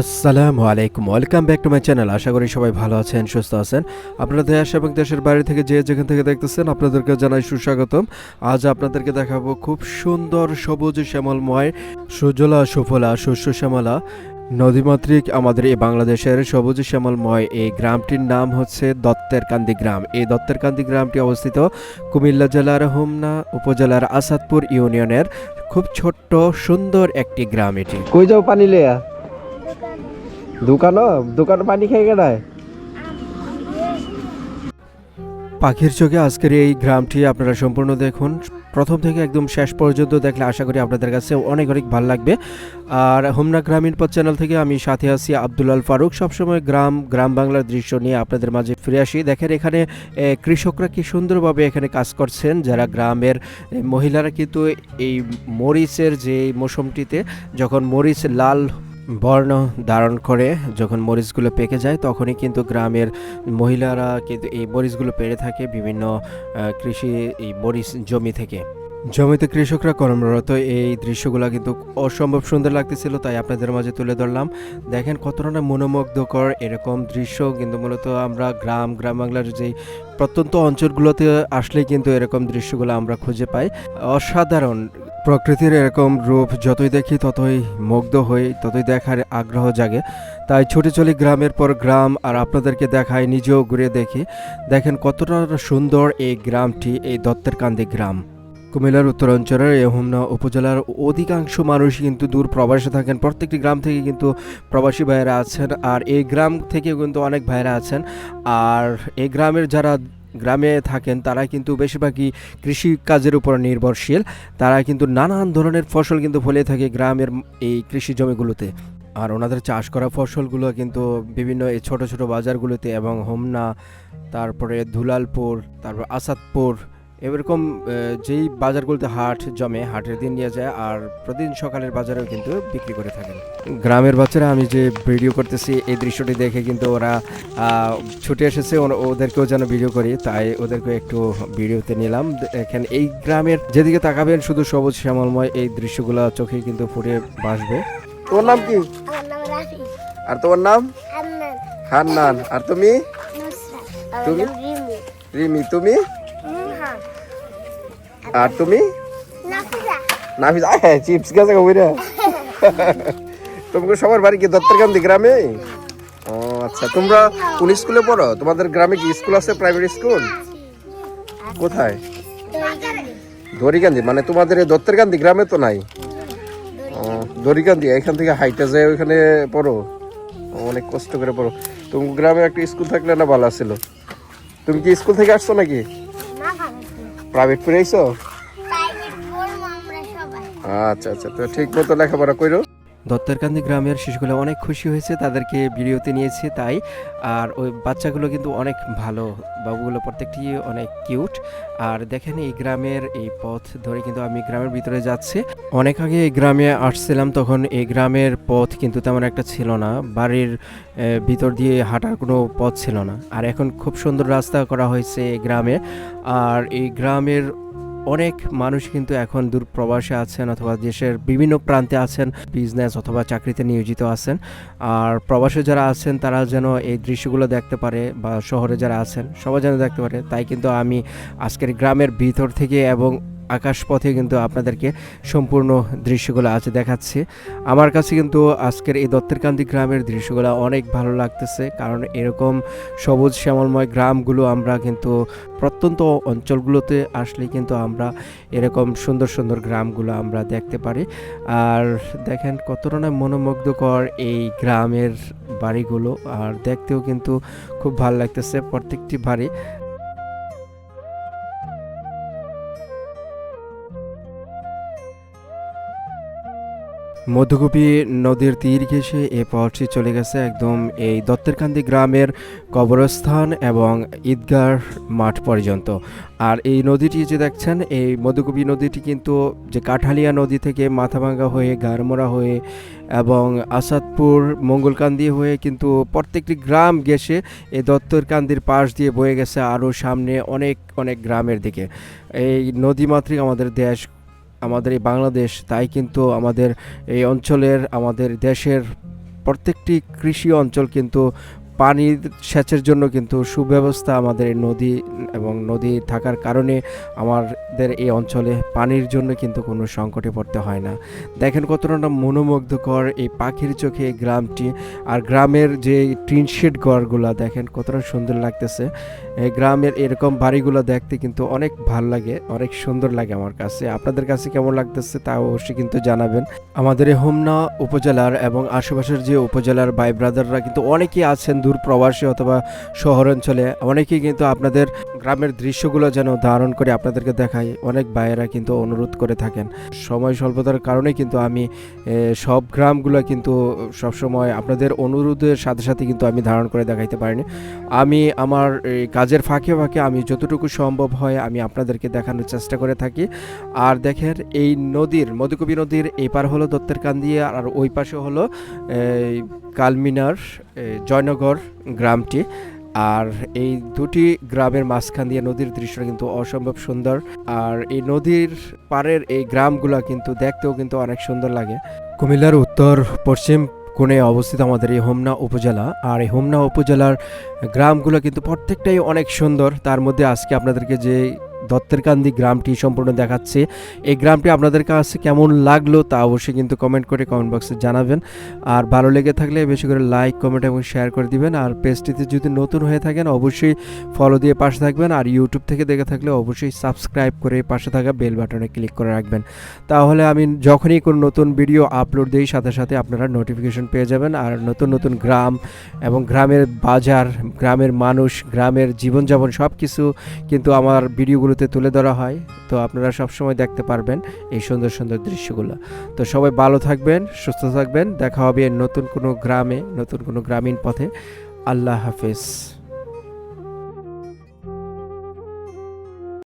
আসসালামু আলাইকুম, welcome back to my channel. আশা করি সবাই ভালো আছেন, সুস্থ আছেন। আপনারা দেশ এবং দেশের বাইরে থেকে যে যেখান থেকে দেখতেছেন আপনাদেরকে জানাই সুস্বাগতম। আজ আপনাদেরকে দেখাবো খুব সুন্দর সবুজ শ্যামলময়, সুজলা, সুফলা শস্য শ্যামলা, নদীমাতৃক আমাদের এই বাংলাদেশের সবুজ শ্যামলময় এই গ্রামটির নাম হচ্ছে দত্তের কান্দি গ্রাম। এই দত্তের কান্দি গ্রামটি অবস্থিত কুমিল্লা জেলার হোমনা উপজেলার আসাদপুর ইউনিয়নের খুব ছোট্ট, সুন্দর একটি গ্রাম এটি। কই যাও পানি লিয়া দোকানো দোকান পানি খাই কেনায় পাখির চোখে আজকের এই গ্রামটি আপনারা সম্পূর্ণ দেখুন। প্রথম থেকে একদম শেষ পর্যন্ত দেখলে আশা করি আপনাদের কাছে অনেক অনেক ভালো লাগবে। আর হোমনা গ্রামীণ পথ চ্যানেল থেকে আমি সাথে আছি আব্দুলাল ফারুক। সবসময় গ্রাম গ্রাম বাংলার দৃশ্য নিয়ে আপনাদের মাঝে ফিরে আসি। দেখেন এখানে কৃষকরা কি সুন্দরভাবে এখানে কাজ করছেন। যারা গ্রামের মহিলারা কিন্তু এই মরিচের যে মৌসুমটিতে, যখন মরিচ লাল বর্ণ ধারণ করে যখন মরিচগুলো পেকে যায়, তখনই কিন্তু গ্রামের মহিলারা কিন্তু এই মরিচগুলো পেরে থাকে বিভিন্ন কৃষি এই মরিচ জমি থেকে। জমিতে কৃষকরা কর্মরত, এই দৃশ্যগুলো কিন্তু অসম্ভব সুন্দর লাগতেছিল, তাই আপনাদের মাঝে তুলে ধরলাম। দেখেন কতটা না মনোমুগ্ধকর এরকম দৃশ্য, কিন্তু মূলত আমরা গ্রাম গ্রাম বাংলার যেই প্রত্যন্ত অঞ্চলগুলোতে আসলেই কিন্তু এরকম দৃশ্যগুলো আমরা খুঁজে পাই। অসাধারণ প্রকৃতির এরকম রূপ যতই দেখি, ততই মুগ্ধ হই, ততই দেখার আগ্রহ জাগে। তাই ছুটে চলি গ্রামের পর গ্রাম আর আপনাদেরকে দেখাই, নিজেও ঘুরে দেখি। দেখেন কতটা সুন্দর এই গ্রামটি, এই দত্তের কান্দি গ্রাম। কুমিল্লার উত্তরাঞ্চলের এই হোমনা উপজেলার অধিকাংশ মানুষ কিন্তু দূর প্রবাসে থাকেন। প্রত্যেকটি গ্রাম থেকে কিন্তু প্রবাসী ভাইয়েরা আছেন। আর এই গ্রাম থেকে কিন্তু অনেক ভাইয়েরা আছেন। আর এই গ্রামের যারা গ্রামে থাকেন, তারা কিন্তু বেশিরভাগই কৃষিকাজের উপর নির্ভরশীল। তারা কিন্তু নানান ধরনের ফসল কিন্তু ফলে থাকে গ্রামের এই কৃষি জমিগুলোতে। আর ওনাদের চাষ করা ফসলগুলো কিন্তু বিভিন্ন এই ছোটো ছোটো বাজারগুলোতে এবং হোমনা, তারপরে ধুলালপুর তারপর আসাদপুর এরকম যেই বাজারগুলোতে হাট জমে হাটের দিন নিয়ে যায় আর প্রতিদিন সকালের বাজারেও কিন্তু বিক্রি করে থাকেন। গ্রামের বাচ্চারা আমি যে ভিডিও করতেছি এই দৃশ্যটি দেখে কিন্তু ওরা ছুটে এসেছে। ওরা- ওদেরকেও যেন ভিডিও করি তাই ওদেরকে একটু ভিডিওতে নিলাম। দেখেন এই গ্রামের যেদিকে তাকাবেন শুধু সবুজ শ্যামলময় এই দৃশ্যগুলো চোখে কিন্তু ফুটে বাসবে। তোমার নাম কি? আর তোমার নাম? হান্নান। আর তুমি? তুমি? রিমি। রিমি। তুমি? আর তুমি? নাফিজা। আয় চিপস গেছে কইরা তোমাকে সবার বাড়ি কি দত্তরকান্দি গ্রামে? ও আচ্ছা তোমরা কোন স্কুলে পড়ো? তোমাদের গ্রামে কি স্কুল আছে প্রাইভেট স্কুল? কোথায়? দড়িকান্দি মানে তোমাদের এই দত্তরকান্দি গ্রামে তো নাই? ও, দড়িকান্দি এখান থেকে হাইটা যায় ওইখানে পড়ো। অনেক কষ্ট করে পড়ো। তুমি গ্রামে একটা স্কুল থাকলে না ভালো ছিল তুমি কি স্কুল থেকে আসছো নাকি? প্রাইভেট পড়াইছো আচ্ছা আচ্ছা তো ঠিক মতো লেখাপড়া করো দত্তরকান্দি গ্রামের শিশুগুলো অনেক খুশি হয়েছে, তাদেরকে ভিডিওতে নিয়েছে তাই। আর ওই বাচ্চাগুলো কিন্তু অনেক ভালো, বাবুগুলো প্রত্যেকটি অনেক কিউট। আর দেখেন এই গ্রামের এই পথ ধরে কিন্তু আমি গ্রামের ভিতরে যাচ্ছি। অনেক আগে এই গ্রামে আসছিলাম, তখন এই গ্রামের পথ কিন্তু তেমন একটা ছিল না। বাড়ির ভিতর দিয়ে হাঁটার কোনো পথ ছিল না। আর এখন খুব সুন্দর রাস্তা করা হয়েছে এই গ্রামে। আর এই গ্রামের অনেক মানুষ কিন্তু এখন দূর প্রবাসে আছেন অথবা দেশের বিভিন্ন প্রান্তে আছেন বিজনেস অথবা চাকরিতে নিয়োজিত আছেন। আর প্রবাসে যারা আছেন, তারা যেন এই দৃশ্যগুলো দেখতে পারে বা শহরে যারা আছেন, সবাই যেন দেখতে পারে। তাই কিন্তু আমি আজকের গ্রামের ভিতর থেকে এবং আকাশ পথে কিন্তু আপনাদেরকে সম্পূর্ণ দৃশ্যগুলো আজ দেখাচ্ছি। আমার কাছে কিন্তু আজকের এই দত্তেরকান্দি গ্রামের দৃশ্যগুলো অনেক ভালো লাগতেছে, কারণ এরকম সবুজ শ্যামলময় গ্রামগুলো আমরা কিন্তু প্রত্যন্ত অঞ্চলগুলোতে আসলে কিন্তু আমরা এরকম সুন্দর সুন্দর গ্রামগুলো আমরা দেখতে পারি। আর দেখেন কতটা না মনোমুগ্ধকর এই গ্রামের বাড়িগুলো, আর দেখতেও কিন্তু খুব ভালো লাগতেছে প্রত্যেকটি বাড়ি। মধুকুপি নদীর তীর ঘেঁষে এই পথটি চলে গেছে একদম এই দত্তেরকান্দি গ্রামের কবরস্থান এবং ঈদগার মাঠ পর্যন্ত। আর এই নদীটি যে দেখছেন, এই মধুকুপি নদীটি কিন্তু যে কাঠালিয়া নদী থেকে মাথাভাঙ্গা হয়ে গারমোড়া হয়ে এবং আসাদপুর, মঙ্গলকান্দি হয়ে কিন্তু প্রত্যেকটি গ্রাম গেছে এই দত্তরকান্দির পাশ দিয়ে বয়ে গেছে আরও সামনে অনেক অনেক গ্রামের দিকে। এই নদীমাতৃক আমাদের দেশ আমাদের এই বাংলাদেশ তাই কিন্তু আমাদের এই অঞ্চলের আমাদের দেশের প্রত্যেকটি কৃষি অঞ্চল কিন্তু পানির সেচের জন্য কিন্তু সুব্যবস্থা আমাদের নদী এবং নদী থাকার কারণে আমাদের এই অঞ্চলে পানির জন্য কিন্তু কোনো সংকটে পড়তে হয় না। দেখেন কতটা মনোমুগ্ধকর এই পাখির চোখে এই গ্রামটি আর গ্রামের যে টিন শেড ঘরগুলো, দেখেন কতটা সুন্দর লাগতেছে। এই গ্রামের এরকম বাড়িগুলো দেখতে কিন্তু অনেক ভালো লাগে, অনেক সুন্দর লাগে আমার কাছে। আপনাদের কাছে কেমন লাগতেছে তা অবশ্যই কিন্তু জানাবেন। আমাদের এই হোমনা উপজেলার এবং আশেপাশের যে উপজেলার ভাই ব্রাদাররা কিন্তু অনেকেই আছেন দূর প্রবাসী অথবা শহরাঞ্চলে অনেকেই কিন্তু আপনাদের গ্রামের দৃশ্যগুলো যেন ধারণ করে আপনাদেরকে দেখাই, অনেক ভাইয়েরা কিন্তু অনুরোধ করে থাকেন। সময় স্বল্পতার কারণে কিন্তু আমি সব গ্রামগুলো কিন্তু সবসময় আপনাদের অনুরোধের সাথে সাথে কিন্তু আমি ধারণ করে দেখাইতে পারিনি। আমি আমার কাজের ফাঁকে ফাঁকে আমি যতটুকু সম্ভব হয় আমি আপনাদেরকে দেখানোর চেষ্টা করে থাকি। আর দেখেন, এই নদীর, মধুকবি নদীর এই পার হলো দত্তের কান্দিয়া, আর ওই পাশে হলো কালমিনার জয়নগর গ্রামটি। আর এই দুটি গ্রামের মাঝখান দিয়ে নদীর দৃশ্যটা কিন্তু অসম্ভব সুন্দর। আর এই নদীর পাড়ের এই গ্রামগুলো কিন্তু দেখতেও কিন্তু অনেক সুন্দর লাগে। কুমিল্লার উত্তর, পশ্চিম কোণে অবস্থিত আমাদের এই হোমনা উপজেলা। আর এই হোমনা উপজেলার গ্রামগুলো কিন্তু প্রত্যেকটাই অনেক সুন্দর। তার মধ্যে আজকে আপনাদেরকে যে দত্তেরকান্দি গ্রামটি সম্পূর্ণ দেখাচ্ছে। এই গ্রামটি আপনাদের কাছে কেমন লাগল তা অবশ্যই কিন্তু কমেন্ট করে কমেন্ট বক্সে জানাবেন। আর ভালো লেগে থাকলে বেশি করে লাইক কমেন্ট এবং শেয়ার করে দিবেন। আর পেজটিতে যদি নতুন হয়ে থাকেন, অবশ্যই ফলো দিয়ে পাশে থাকবেন। আর ইউটিউব থেকে দেখে থাকলে অবশ্যই সাবস্ক্রাইব করে পাশে থাকা বেল বাটনে ক্লিক করে রাখবেন। তাহলে আমি যখনই কোনো নতুন ভিডিও আপলোড দিই, সাথে সাথে আপনারা নোটিফিকেশন পেয়ে যাবেন। আর নতুন নতুন গ্রাম এবং গ্রামের বাজার, গ্রামের মানুষ, গ্রামের জীবনযাপন সব কিছু কিন্তু আমার ভিডিওগুলোতে তুলে ধরা হয়, তো আপনারা সবসময় দেখতে পারবেন এই সুন্দর সুন্দর দৃশ্যগুলো। তো সবাই ভালো থাকবেন, সুস্থ থাকবেন, দেখা হবে নতুন কোনো গ্রামে, নতুন কোনো গ্রামীণ পথে। আল্লাহ হাফেজ।